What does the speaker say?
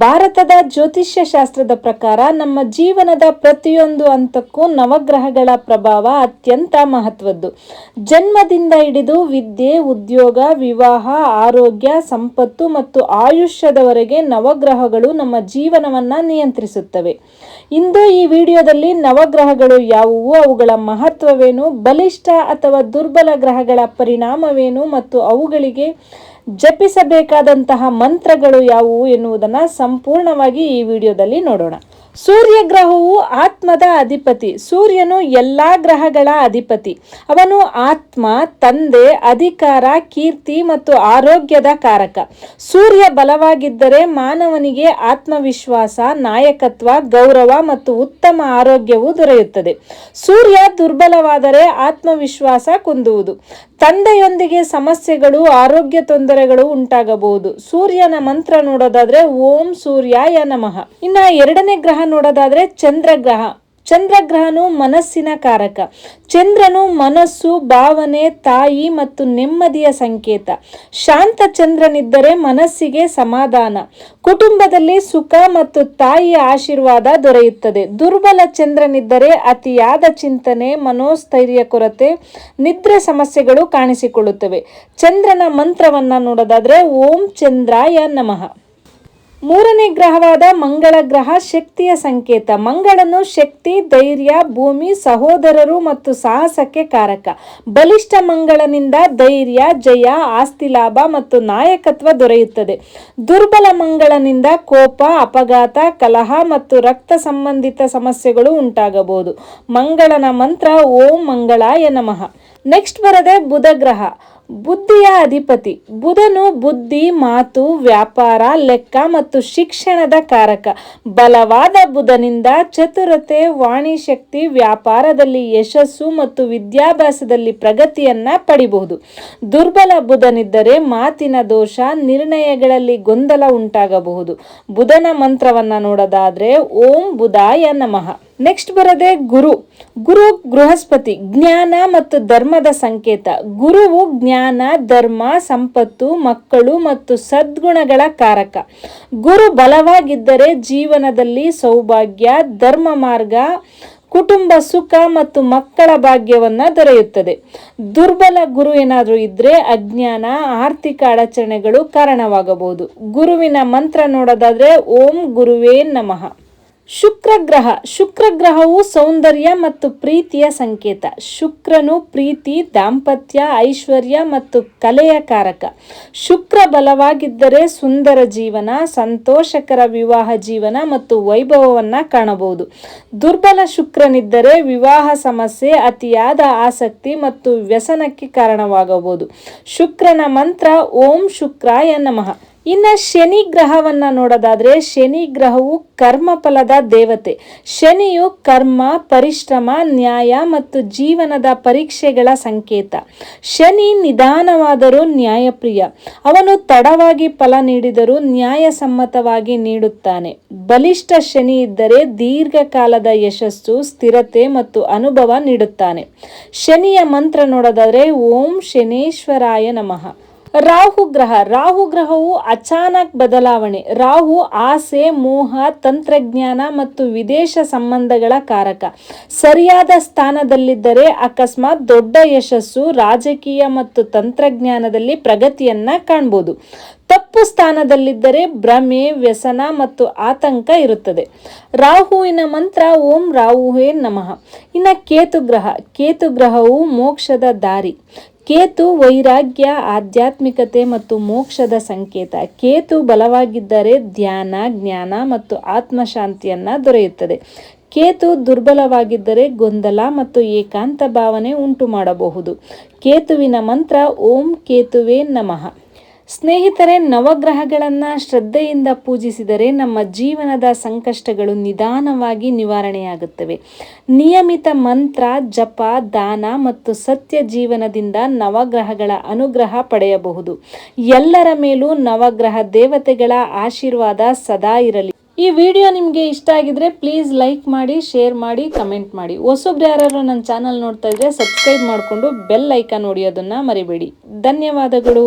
ಭಾರತದ ಜ್ಯೋತಿಷ್ಯ ಶಾಸ್ತ್ರದ ಪ್ರಕಾರ ನಮ್ಮ ಜೀವನದ ಪ್ರತಿಯೊಂದು ಹಂತಕ್ಕೂ ನವಗ್ರಹಗಳ ಪ್ರಭಾವ ಅತ್ಯಂತ ಮಹತ್ವದ್ದು. ಜನ್ಮದಿಂದ ಹಿಡಿದು ವಿದ್ಯೆ, ಉದ್ಯೋಗ, ವಿವಾಹ, ಆರೋಗ್ಯ, ಸಂಪತ್ತು ಮತ್ತು ಆಯುಷ್ಯದವರೆಗೆ ನವಗ್ರಹಗಳು ನಮ್ಮ ಜೀವನವನ್ನ ನಿಯಂತ್ರಿಸುತ್ತವೆ. ಇಂದು ಈ ವಿಡಿಯೋದಲ್ಲಿ ನವಗ್ರಹಗಳು ಯಾವುವು, ಅವುಗಳ ಮಹತ್ವವೇನು, ಬಲಿಷ್ಠ ಅಥವಾ ದುರ್ಬಲ ಗ್ರಹಗಳ ಪರಿಣಾಮವೇನು ಮತ್ತು ಅವುಗಳಿಗೆ ಜಪಿಸಬೇಕಾದಂತಹ ಮಂತ್ರಗಳು ಯಾವುವು ಎನ್ನುವುದನ್ನು ಸಂಪೂರ್ಣವಾಗಿ ಈ ವಿಡಿಯೋದಲ್ಲಿ ನೋಡೋಣ. ಸೂರ್ಯ ಗ್ರಹವು ಆತ್ಮದ ಅಧಿಪತಿ, ಸೂರ್ಯನು ಎಲ್ಲಾ ಗ್ರಹಗಳ ಅಧಿಪತಿ. ಅವನು ಆತ್ಮ, ತಂದೆ, ಅಧಿಕಾರ, ಕೀರ್ತಿ ಮತ್ತು ಆರೋಗ್ಯದ ಕಾರಕ. ಸೂರ್ಯ ಬಲವಾಗಿದ್ದರೆ ಮಾನವನಿಗೆ ಆತ್ಮವಿಶ್ವಾಸ, ನಾಯಕತ್ವ, ಗೌರವ ಮತ್ತು ಉತ್ತಮ ಆರೋಗ್ಯವು ದೊರೆಯುತ್ತದೆ. ಸೂರ್ಯ ದುರ್ಬಲವಾದರೆ ಆತ್ಮವಿಶ್ವಾಸ ಕುಂದುವುದು. ತಂದೆಯೊಂದಿಗೆ ಸಮಸ್ಯೆಗಳು, ಆರೋಗ್ಯ ತೊಂದರೆಗಳು ಉಂಟಾಗಬಹುದು. ಸೂರ್ಯನ ಮಂತ್ರ ನೋಡೋದಾದ್ರೆ ಓಂ ಸೂರ್ಯಾಯ ನಮಃ. ಇನ್ನ ಎರಡನೇ ಗ್ರಹ ನೋಡೋದಾದ್ರೆ ಚಂದ್ರಗ್ರಹ. ಚಂದ್ರಗ್ರಹನು ಮನಸ್ಸಿನ ಕಾರಕ. ಚಂದ್ರನು ಮನಸ್ಸು, ಭಾವನೆ, ತಾಯಿ ಮತ್ತು ನೆಮ್ಮದಿಯ ಸಂಕೇತ. ಶಾಂತ ಚಂದ್ರನಿದ್ದರೆ ಮನಸ್ಸಿಗೆ ಸಮಾಧಾನ. ಕುಟುಂಬದಲ್ಲಿ ಸುಖ ಮತ್ತು ತಾಯಿಯ ಆಶೀರ್ವಾದ ದೊರೆಯುತ್ತದೆ. ದುರ್ಬಲ ಚಂದ್ರನಿದ್ದರೆ ಅತಿಯಾದ ಚಿಂತನೆ, ಮನೋಸ್ಥೈರ್ಯ ಕೊರತೆ, ನಿದ್ರೆ ಸಮಸ್ಯೆಗಳು ಕಾಣಿಸಿಕೊಳ್ಳುತ್ತವೆ. ಚಂದ್ರನ ಮಂತ್ರವನ್ನ ನೋಡೋದಾದ್ರೆ ಓಂ ಚಂದ್ರಾಯ ನಮಃ. ಮೂರನೇ ಗ್ರಹವಾದ ಮಂಗಳ ಗ್ರಹ ಶಕ್ತಿಯ ಸಂಕೇತ. ಮಂಗಳನು ಶಕ್ತಿ, ಧೈರ್ಯ, ಭೂಮಿ, ಸಹೋದರರು ಮತ್ತು ಸಾಹಸಕ್ಕೆ ಕಾರಕ. ಬಲಿಷ್ಠ ಮಂಗಳನಿಂದ ಧೈರ್ಯ, ಜಯ, ಆಸ್ತಿ ಲಾಭ ಮತ್ತು ನಾಯಕತ್ವ ದೊರೆಯುತ್ತದೆ. ದುರ್ಬಲ ಮಂಗಳನಿಂದ ಕೋಪ, ಅಪಘಾತ, ಕಲಹ ಮತ್ತು ರಕ್ತ ಸಂಬಂಧಿತ ಸಮಸ್ಯೆಗಳು ಉಂಟಾಗಬಹುದು. ಮಂಗಳನ ಮಂತ್ರ ಓಂ ಮಂಗಳಾಯ ನಮಃ. ನೆಕ್ಸ್ಟ್ ಬರದೆ ಬುಧ ಗ್ರಹ. ಬುದ್ಧಿಯ ಅಧಿಪತಿ. ಬುಧನು ಬುದ್ಧಿ, ಮಾತು, ವ್ಯಾಪಾರ, ಲೆಕ್ಕ ಮತ್ತು ಶಿಕ್ಷಣದ ಕಾರಕ. ಬಲವಾದ ಬುಧನಿಂದ ಚತುರತೆ, ವಾಣಿಶಕ್ತಿ, ವ್ಯಾಪಾರದಲ್ಲಿ ಯಶಸ್ಸು ಮತ್ತು ವಿದ್ಯಾಭ್ಯಾಸದಲ್ಲಿ ಪ್ರಗತಿಯನ್ನ ಪಡಿಬಹುದು. ದುರ್ಬಲ ಬುಧನಿದ್ದರೆ ಮಾತಿನ ದೋಷ, ನಿರ್ಣಯಗಳಲ್ಲಿ ಗೊಂದಲ ಉಂಟಾಗಬಹುದು. ಬುಧನ ಮಂತ್ರವನ್ನ ನೋಡೋದಾದ್ರೆ, ಓಂ ಬುಧಾಯ ನಮಃ. ನೆಕ್ಸ್ಟ್ ಬರದೆ ಗುರು. ಗುರು ಬೃಹಸ್ಪತಿ ಜ್ಞಾನ ಮತ್ತು ಧರ್ಮದ ಸಂಕೇತ. ಗುರುವು ಜ್ಞಾನ, ಧರ್ಮ, ಸಂಪತ್ತು, ಮಕ್ಕಳು ಮತ್ತು ಸದ್ಗುಣಗಳ ಕಾರಕ. ಗುರು ಬಲವಾಗಿದ್ದರೆ ಜೀವನದಲ್ಲಿ ಸೌಭಾಗ್ಯ, ಧರ್ಮ ಮಾರ್ಗ, ಕುಟುಂಬ ಸುಖ ಮತ್ತು ಮಕ್ಕಳ ಭಾಗ್ಯವನ್ನು ದೊರೆಯುತ್ತದೆ. ದುರ್ಬಲ ಗುರು ಏನಾದರೂ ಇದ್ದರೆ ಅಜ್ಞಾನ, ಆರ್ಥಿಕ ಅಡಚಣೆಗಳು ಕಾರಣವಾಗಬಹುದು. ಗುರುವಿನ ಮಂತ್ರ ನೋಡೋದಾದರೆ ಓಂ ಗುರುವೇ ನಮಃ. ಶುಕ್ರ ಗ್ರಹ ಶುಕ್ರ ಗ್ರಹವು ಸೌಂದರ್ಯ ಮತ್ತು ಪ್ರೀತಿಯ ಸಂಕೇತ. ಶುಕ್ರನು ಪ್ರೀತಿ, ದಾಂಪತ್ಯ, ಐಶ್ವರ್ಯ ಮತ್ತು ಕಲೆಯ ಕಾರಕ. ಶುಕ್ರ ಬಲವಾಗಿದ್ದರೆ ಸುಂದರ ಜೀವನ, ಸಂತೋಷಕರ ವಿವಾಹ ಜೀವನ ಮತ್ತು ವೈಭವವನ್ನು ಕಾಣಬಹುದು. ದುರ್ಬಲ ಶುಕ್ರನಿದ್ದರೆ ವಿವಾಹ ಸಮಸ್ಯೆ, ಅತಿಯಾದ ಆಸಕ್ತಿ ಮತ್ತು ವ್ಯಸನಕ್ಕೆ ಕಾರಣವಾಗಬಹುದು. ಶುಕ್ರನ ಮಂತ್ರ, ಓಂ ಶುಕ್ರಾಯ ನಮಃ. ಇನ್ನ ಶನಿ ಗ್ರಹವನ್ನ ನೋಡೋದಾದರೆ ಶನಿ ಗ್ರಹವು ಕರ್ಮಫಲದ ದೇವತೆ. ಶನಿಯು ಕರ್ಮ, ಪರಿಶ್ರಮ, ನ್ಯಾಯ ಮತ್ತು ಜೀವನದ ಪರೀಕ್ಷೆಗಳ ಸಂಕೇತ. ಶನಿ ನಿಧಾನವಾದರೂ ನ್ಯಾಯಪ್ರಿಯ. ಅವನು ತಡವಾಗಿ ಫಲ ನೀಡಿದರೂ ನ್ಯಾಯಸಮ್ಮತವಾಗಿ ನೀಡುತ್ತಾನೆ. ಬಲಿಷ್ಠ ಶನಿ ಇದ್ದರೆ ದೀರ್ಘಕಾಲದ ಯಶಸ್ಸು, ಸ್ಥಿರತೆ ಮತ್ತು ಅನುಭವ ನೀಡುತ್ತಾನೆ. ಶನಿಯ ಮಂತ್ರ ನೋಡೋದಾದರೆ ಓಂ ಶನೇಶ್ವರಾಯ ನಮಃ. ರಾಹು ಗ್ರಹ. ರಾಹು ಗ್ರಹವು ಅಚಾನಕ್ ಬದಲಾವಣೆ. ರಾಹು ಆಸೆ, ಮೋಹ, ತಂತ್ರಜ್ಞಾನ ಮತ್ತು ವಿದೇಶ ಸಂಬಂಧಗಳ ಕಾರಕ. ಸರಿಯಾದ ಸ್ಥಾನದಲ್ಲಿದ್ದರೆ ಅಕಸ್ಮಾತ್ ದೊಡ್ಡ ಯಶಸ್ಸು ರಾಜಕೀಯ ಮತ್ತು ತಂತ್ರಜ್ಞಾನದಲ್ಲಿ ಪ್ರಗತಿಯನ್ನ ಕಾಣ್ಬೋದು. ತಪ್ಪು ಸ್ಥಾನದಲ್ಲಿದ್ದರೆ ಭ್ರಮೆ, ವ್ಯಸನ ಮತ್ತು ಆತಂಕ ಇರುತ್ತದೆ. ರಾಹುವಿನ ಮಂತ್ರ, ಓಂ ರಾಹುವೇ ನಮಃ. ಇನ್ನು ಕೇತು ಗ್ರಹ. ಕೇತು ಗ್ರಹವು ಮೋಕ್ಷದ ದಾರಿ. ಕೇತು ವೈರಾಗ್ಯ, ಆಧ್ಯಾತ್ಮಿಕತೆ ಮತ್ತು ಮೋಕ್ಷದ ಸಂಕೇತ. ಕೇತು ಬಲವಾಗಿದ್ದರೆ ಧ್ಯಾನ, ಜ್ಞಾನ ಮತ್ತು ಆತ್ಮಶಾಂತಿಯನ್ನು ದೊರೆಯುತ್ತದೆ. ಕೇತು ದುರ್ಬಲವಾಗಿದ್ದರೆ ಗೊಂದಲ ಮತ್ತು ಏಕಾಂತ ಭಾವನೆ ಉಂಟು ಮಾಡಬಹುದು ಕೇತುವಿನ ಮಂತ್ರ, ಓಂ ಕೇತುವೇ ನಮಃ. ಸ್ನೇಹಿತರೆ, ನವಗ್ರಹಗಳನ್ನು ಶ್ರದ್ಧೆಯಿಂದ ಪೂಜಿಸಿದರೆ ನಮ್ಮ ಜೀವನದ ಸಂಕಷ್ಟಗಳು ನಿಧಾನವಾಗಿ ನಿವಾರಣೆಯಾಗುತ್ತವೆ. ನಿಯಮಿತ ಮಂತ್ರ, ಜಪ, ದಾನ ಮತ್ತು ಸತ್ಯ ಜೀವನದಿಂದ ನವಗ್ರಹಗಳ ಅನುಗ್ರಹ ಪಡೆಯಬಹುದು. ಎಲ್ಲರ ಮೇಲೂ ನವಗ್ರಹ ದೇವತೆಗಳ ಆಶೀರ್ವಾದ ಸದಾ ಇರಲಿ. ಈ ವಿಡಿಯೋ ನಿಮಗೆ ಇಷ್ಟ ಆಗಿದ್ರೆ ಪ್ಲೀಸ್ ಲೈಕ್ ಮಾಡಿ, ಶೇರ್ ಮಾಡಿ, ಕಮೆಂಟ್ ಮಾಡಿ. ಹೊಸಬ್ರು ಯಾರು ನನ್ನ ಚಾನಲ್ ನೋಡ್ತಾ ಇದ್ರೆ ಸಬ್ಸ್ಕ್ರೈಬ್ ಮಾಡಿಕೊಂಡು ಬೆಲ್ ಐಕಾನ್ ಹೊಡಿಯೋದನ್ನ ಮರಿಬೇಡಿ. ಧನ್ಯವಾದಗಳು.